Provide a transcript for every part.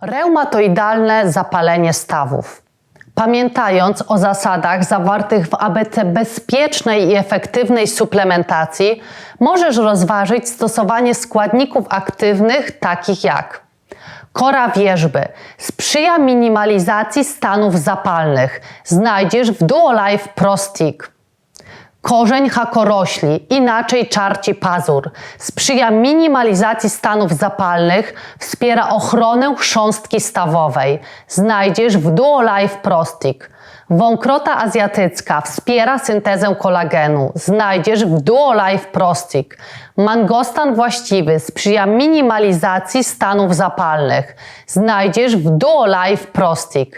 Reumatoidalne zapalenie stawów. Pamiętając o zasadach zawartych w ABC bezpiecznej i efektywnej suplementacji, możesz rozważyć stosowanie składników aktywnych takich jak Kora wierzby sprzyja minimalizacji stanów zapalnych. Znajdziesz w Duolife Pro Stick. Korzeń hakorośli, inaczej czarci pazur, sprzyja minimalizacji stanów zapalnych, wspiera ochronę chrząstki stawowej. Znajdziesz w Duolife Prostic. Wąkrota azjatycka wspiera syntezę kolagenu. Znajdziesz w Duolife Prostic. Mangostan właściwy sprzyja minimalizacji stanów zapalnych. Znajdziesz w Duolife Prostic.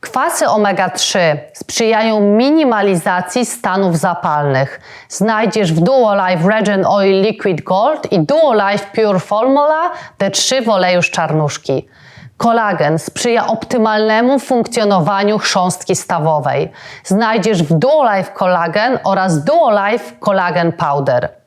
Kwasy omega-3 sprzyjają minimalizacji stanów zapalnych. Znajdziesz w Duolife Regen Oil Liquid Gold i Duolife Pure Formula D3 w oleju z czarnuszki. Kolagen sprzyja optymalnemu funkcjonowaniu chrząstki stawowej. Znajdziesz w Duolife Collagen oraz Duolife Collagen Powder.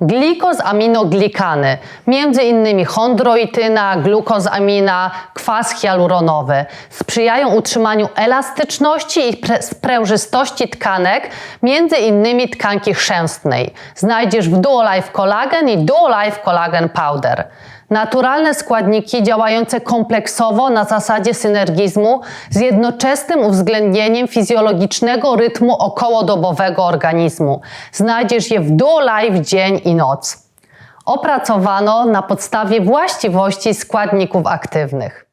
Glikozaminoglikany, między innymi chondroityna, glukozamina, kwas hialuronowy, sprzyjają utrzymaniu elastyczności i sprężystości tkanek, między innymi tkanki chrzęstnej. Znajdziesz w Duolife Collagen i Duolife Collagen Powder. Naturalne składniki działające kompleksowo na zasadzie synergizmu z jednoczesnym uwzględnieniem fizjologicznego rytmu okołodobowego organizmu. Znajdziesz je w Duolife dzień i noc. Opracowano na podstawie właściwości składników aktywnych.